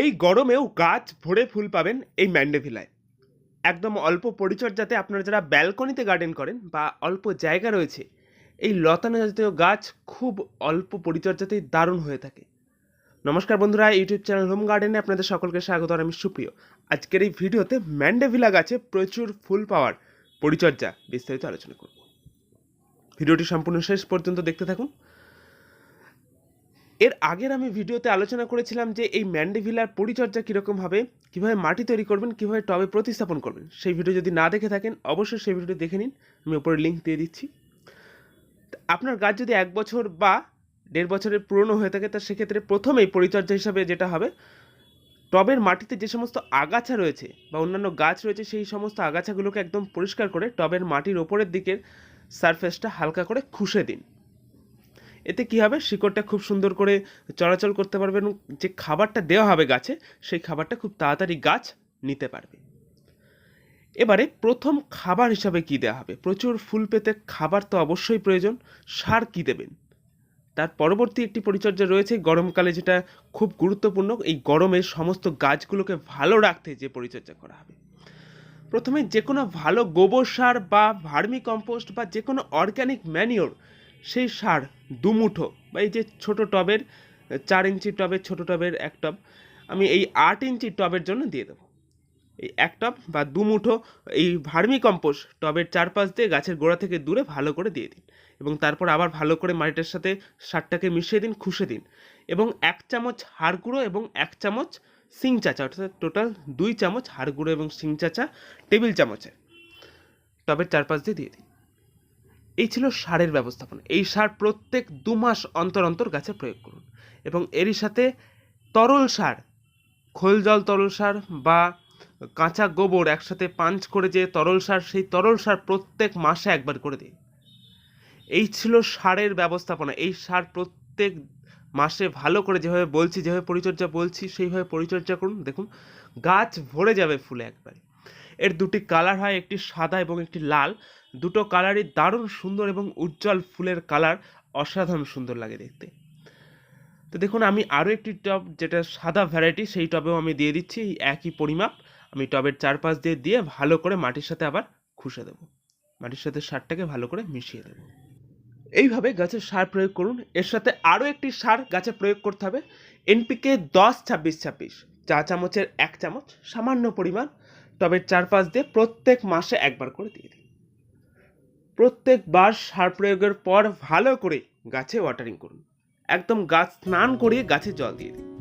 এই গরমেও গাছ ভরে ফুল পাবেন এই ম্যান্ডেভিলায়। একদম অল্প পরিচর্যাতে আপনারা যারা ব্যালকনিতে গার্ডেন করেন বা অল্প জায়গা রয়েছে, এই লতানো জাতীয় গাছ খুব অল্প পরিচর্যাতেই দারুণ হয়ে থাকে। নমস্কার বন্ধুরা, ইউটিউব চ্যানেল হোম গার্ডেনে আপনাদের সকলকে স্বাগত আর আমি সুপ্রিয়। আজকের এই ভিডিওতে ম্যান্ডেভিলা গাছে প্রচুর ফুল পাওয়ার পরিচর্যা বিস্তারিত আলোচনা করব। ভিডিওটি সম্পূর্ণ শেষ পর্যন্ত দেখতে থাকুন। এর আগের আমি ভিডিওতে আলোচনা করেছিলাম যে এই ম্যান্ডেভিলার পরিচর্যা কীরকম হবে, কীভাবে মাটি তৈরি করবেন, কীভাবে টবে প্রতিস্থাপন করবেন, সেই ভিডিও যদি না দেখে থাকেন, অবশ্যই সেই ভিডিওটি দেখে নিন, আমি উপরে লিঙ্ক দিয়ে দিচ্ছি। আপনার গাছ যদি এক বছর বা দেড় বছরের পুরনো হয়ে থাকে, তা সেক্ষেত্রে প্রথমেই পরিচর্যা হিসাবে যেটা হবে, টবের মাটিতে যে সমস্ত আগাছা রয়েছে বা অন্যান্য গাছ রয়েছে, সেই সমস্ত আগাছাগুলোকে একদম পরিষ্কার করে টবের মাটির ওপরের দিকের সারফেসটা হালকা করে খুশে দিন। এতে কি হবে? শিকড়টা খুব সুন্দর করে চলাচল করতে পারবে এবং যে খাবারটা দেওয়া হবে গাছে, সেই খাবারটা খুব তাড়াতাড়ি গাছ নিতে পারবে। এবারে প্রথম খাবার হিসাবে কি দেওয়া হবে? প্রচুর ফুল পেতে খাবার তো অবশ্যই প্রয়োজন। সার কি দেবেন? তার পরবর্তী একটি পরিচর্যা রয়েছে। গরমকালে যেটা খুব গুরুত্বপূর্ণ, এই গরমে সমস্ত গাছগুলোকে ভালো রাখতে যে পরিচর্যা করা হবে। প্রথমে যে কোনো ভালো গোবর সার বা ভার্মি কম্পোস্ট বা যে কোনো অর্গ্যানিক ম্যানিওর সেই সার দুমুঠো বা এই যে ছোটো টবের, চার ইঞ্চি টবের, ছোটো টবের এক টব, আমি এই আট ইঞ্চি টবের জন্য দিয়ে দেবো। এই এক টব বা দুমুঠো এই ভার্মি কম্পোস্ট টবের চারপাশ দিয়ে গাছের গোড়া থেকে দূরে ভালো করে দিয়ে দিন এবং তারপর আবার ভালো করে মাটিটার সাথে সারটাকে মিশিয়ে দিন, খুশে দিন এবং এক চামচ হাড় গুঁড়ো এবং এক চামচ সিং চাচা, অর্থাৎ টোটাল দুই চামচ হাড় গুঁড়ো এবং সিং চাচা টেবিল চামচে টবের চারপাশ দিয়ে দিয়ে দিন। এই ছিল সারের ব্যবস্থাপনা। এই সার প্রত্যেক দু মাস অন্তর অন্তর গাছে প্রয়োগ করুন এবং এরই সাথে তরল সার, খোল জল তরল সার বা কাঁচা গোবর একসাথে পাঞ্চ করে যে তরল সার, সেই তরল সার প্রত্যেক মাসে একবার করে দিন। এই ছিল সারের ব্যবস্থাপনা। এই সার প্রত্যেক মাসে ভালো করে যেভাবে বলছি, যেভাবে পরিচর্যা বলছি, সেইভাবে পরিচর্যা করুন। দেখুন, গাছ ভরে যাবে ফুলে একবারে। এর দুটি কালার হয়, একটি সাদা এবং একটি লাল। দুটো কালারই দারুণ সুন্দর এবং উজ্জ্বল ফুলের কালার, অসাধারণ সুন্দর লাগে দেখতে। তো দেখুন, আমি আরও একটি টব, যেটা সাদা ভ্যারাইটি সেই টবেও আমি দিয়ে দিচ্ছি একই পরিমাপ। আমি টবের চারপাশ দিয়ে দিয়ে ভালো করে মাটির সাথে আবার খুশে দেবো। মাটির সাথে সারটাকে ভালো করে মিশিয়ে দেবো। এইভাবে গাছে সার প্রয়োগ করুন। এর সাথে আরও একটি সার গাছে প্রয়োগ করতে হবে। এনপিকে দশ ছাব্বিশ ছাব্বিশ, চা চামচের এক চামচ, সামান্য পরিমাণ টবের পাঁচ দিয়ে প্রত্যেক মাসে একবার করে দিয়ে দিন প্রত্যেকবার সার প্রয়োগের পর ভালো করে গাছে ওয়াটারিং করুন। একদম গাছ স্নান করিয়ে গাছে জল দিয়ে দিন।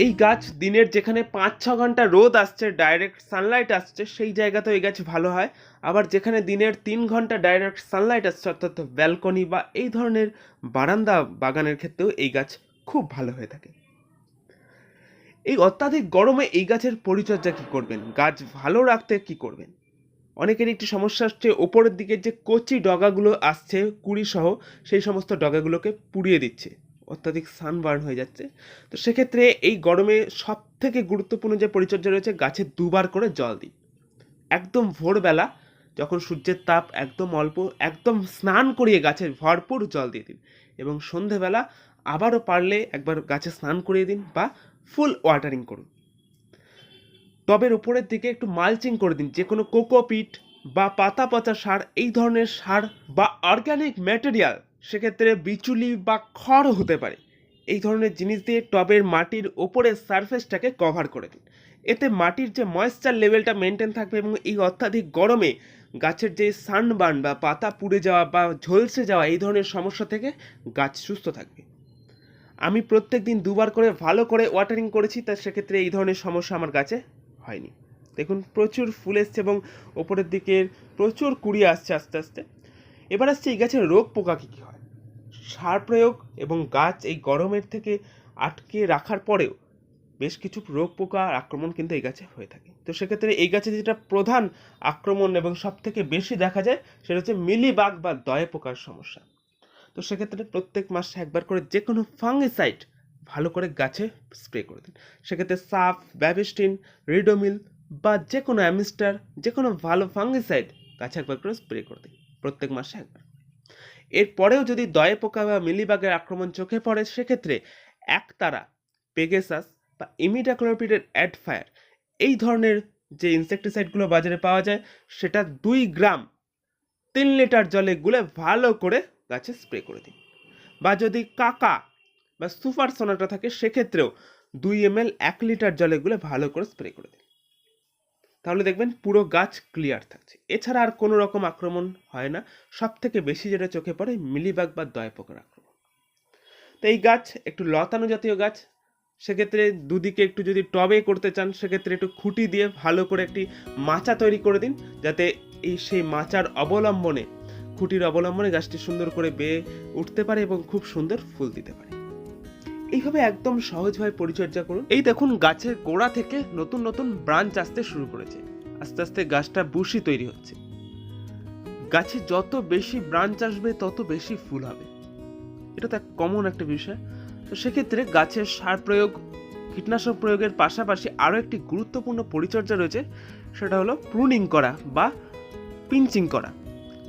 এই গাছ দিনের যেখানে পাঁচ, ছ ঘণ্টা রোদ আসছে ডাইরেক্ট সানলাইট আসছে, সেই জায়গাতে এই গাছ ভালো হয়। আবার যেখানে দিনের তিন ঘণ্টা ডাইরেক্ট সানলাইট আসছে, অর্থাৎ ব্যালকনি বা এই ধরনের বারান্দা বাগানের ক্ষেত্রেও এই গাছ খুব ভালো হয়ে থাকে। এই অত্যাধিক গরমে এই গাছের পরিচর্যা কী করবেন? গাছ ভালো রাখতে কি করবেন? অনেকের একটি সমস্যা হচ্ছে, ওপরের দিকে যে কচি ডগাগুলো আসছে কুড়ি সহ সেই সমস্ত ডগাগুলোকে পুড়িয়ে দিচ্ছে। অত্যাধিক সানবার্ন হয়ে যাচ্ছে। তো সেক্ষেত্রে এই গরমে সব থেকে গুরুত্বপূর্ণ যে পরিচর্যা রয়েছে, গাছে দুবার করে জল দিন। একদম ভোরবেলা যখন সূর্যের তাপ একদম অল্প, একদম স্নান করিয়ে গাছে ভরপুর জল দিয়ে দিন এবং সন্ধেবেলা আবারও পারলে একবার গাছে স্নান করিয়ে দিন বা ফুল ওয়াটারিং করুন। টবের উপরের দিকে একটু মালচিং করে দিন, যে কোনো কোকোপিট বা পাতা পচা সার, এই ধরনের সার বা অর্গ্যানিক ম্যাটেরিয়াল সেক্ষেত্রে বিচুলি বা খড় হতে পারে। এই ধরনের জিনিস দিয়ে টবের মাটির ওপরের সারফেসটাকে কভার করে দিন। এতে মাটির যে ময়েশ্চার লেভেলটা মেনটেন থাকবে এবং এই অত্যাধিক গরমে গাছের যে সানবার্ন বা পাতা পুড়ে যাওয়া বা ঝলসে যাওয়া এই ধরনের সমস্যা থেকে গাছ সুস্থ থাকবে। আমি প্রত্যেক দিন দুবার করে ভালো করে ওয়াটারিং করেছি, তা সেক্ষেত্রে এই ধরনের সমস্যা আমার গাছে হয়নি। দেখুন, প্রচুর ফুল এসছে এবং ওপরের দিকে প্রচুর কুড়ি আসছে আস্তে আস্তে। এবার আসছে এই গাছের রোগ পোকা কী কী হয়? সার প্রয়োগ এবং গাছ এই গরমের থেকে আটকে রাখার পরেও বেশ কিছু রোগ পোকা আক্রমণ কিন্তু এই গাছে হয়ে থাকে। তো সেক্ষেত্রে এই গাছে যেটা প্রধান আক্রমণ এবং সব থেকে বেশি দেখা যায় সেটা হচ্ছে মিলিবাগ বা দয়ে পোকার সমস্যা। তো সেক্ষেত্রে প্রত্যেক মাসে একবার করে যে কোনো ফাঙ্গিসাইড ভালো করে গাছে স্প্রে করে দিন। সেক্ষেত্রে সাফ, ব্যাবিস্টিন, রিডোমিল বা যে কোনো অ্যামিস্টার যে কোনো ভালো ফাঙ্গিসাইড গাছে একবার করে স্প্রে করে দিন প্রত্যেক মাসে একবার। এরপরেও যদি দয়ে পোকা বা মিলিবাগের আক্রমণ চোখে পড়ে, সেক্ষেত্রে একতারা, পেগেসাস বা ইমিডাক্লোপিডের অ্যাডফায়ার এই ধরনের যে ইনসেকটিসাইডগুলো বাজারে পাওয়া যায়, সেটা দুই গ্রাম তিন লিটার জলে গুলে ভালো করে গাছে স্প্রে করে দিন। বা যদি কাকা বা সুপার সোনাটা থাকে, সেক্ষেত্রেও দুই এম এক লিটার জলে গুলে ভালো করে স্প্রে করে দিন। তাহলে দেখবেন পুরো গাছ ক্লিয়ার থাকছে। এছাড়া আর কোনো রকম আক্রমণ হয় না। সব থেকে বেশি যেটা চোখে পড়ে মিলিবাগ বা দয় পোকার আক্রমণ। তো এই গাছ একটু লতানো জাতীয় গাছ, সেক্ষেত্রে দুদিকে একটু যদি টবে করতে চান, সেক্ষেত্রে একটু খুঁটি দিয়ে ভালো করে একটি মাচা তৈরি করে দিন, যাতে এই সেই মাচার অবলম্বনে, খুঁটির অবলম্বনে গাছটি সুন্দর করে বেয়ে উঠতে পারে এবং খুব সুন্দর ফুল দিতে পারে। এইভাবে একদম সহজভাবে পরিচর্যা করুন। এই দেখুন, গাছের গোড়া থেকে নতুন নতুন ব্রাঞ্চ আসতে শুরু করেছে। আস্তে আস্তে গাছটা বুশি তৈরি হচ্ছে। গাছে যত বেশি ব্রাঞ্চ আসবে, তত বেশি ফুল হবে। এটা তো এক কমন একটা বিষয়। তো সেক্ষেত্রে গাছের সার প্রয়োগ, কীটনাশক প্রয়োগের পাশাপাশি আরও একটি গুরুত্বপূর্ণ পরিচর্যা রয়েছে। সেটা হলো প্রুনিং করা বা পিঞ্চিং করা।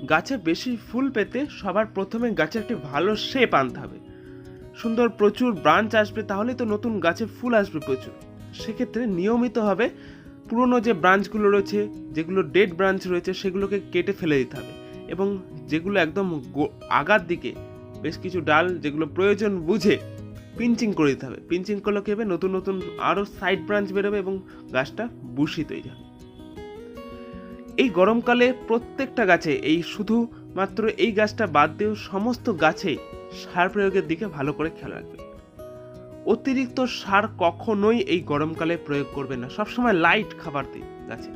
গাছে বেশি ফুল পেতে সবার প্রথমে গাছে একটি ভালো শেপ আনতে হবে। সুন্দর প্রচুর ব্রাঞ্চ আসবে তাহলে তো নতুন গাছে ফুল আসবে প্রচুর। সেক্ষেত্রে নিয়মিতভাবে পুরনো যে ব্রাঞ্চগুলো রয়েছে, যেগুলো ডেড ব্রাঞ্চ রয়েছে, সেগুলোকে কেটে ফেলে দিতে হবে। এবং যেগুলো একদম আগার দিকে বেশ কিছু ডাল যেগুলো প্রয়োজন বুঝে পিঞ্চিং করে দিতে হবে। পিঞ্চিং করলে কী হবে? নতুন নতুন আরও সাইড ব্রাঞ্চ বেরোবে এবং গাছটা বুশি তৈরি হবে। এই গরমকালে প্রত্যেকটা গাছে, এই শুধু মাত্র এই গাছটা বাদ দিয়েও সমস্ত গাছেই সার প্রয়োগের দিকে ভালো করে খেয়াল রাখবেন। অতিরিক্ত সার কখনোই এই গরমকালে প্রয়োগ করবেন না। সবসময় লাইট খাবার দিন গাছে।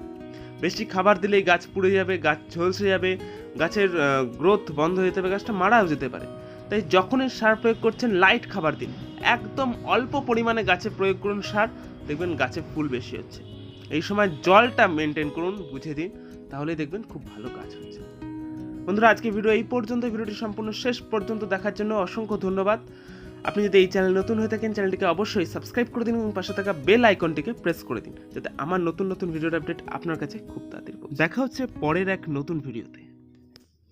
বেশি খাবার দিলেই গাছ পুড়ে যাবে, গাছ ঝলসে যাবে, গাছের গ্রোথ বন্ধ হয়ে পারে, গাছটা মারাও যেতে পারে। তাই যখনই সার প্রয়োগ করছেন লাইট খাবার দিন। একদম অল্প পরিমাণে গাছে প্রয়োগ করুন সার, দেখবেন গাছে ফুল বেশি হচ্ছে। এই সময় জলটা মেনটেন করুন, বুঝে দিন, তাহলেই দেখবেন খুব ভালো গাছ হচ্ছে। বন্ধুরা আজকে ভিডিও এই পর্যন্ত। ভিডিওটি সম্পূর্ণ শেষ পর্যন্ত দেখার জন্য অসংখ্য ধন্যবাদ। আপনি যদি এই চ্যানেল নতুন হয়ে থাকেন, চ্যানেলটিকে অবশ্যই সাবস্ক্রাইব করে দিন এবং পাশে থাকা বেল আইকনটিকে প্রেস করে দিন, যাতে আমার নতুন নতুন ভিডিওর আপডেট আপনার কাছে খুব তাড়াতাড়ি দেখা হচ্ছে পরের এক নতুন ভিডিওতে।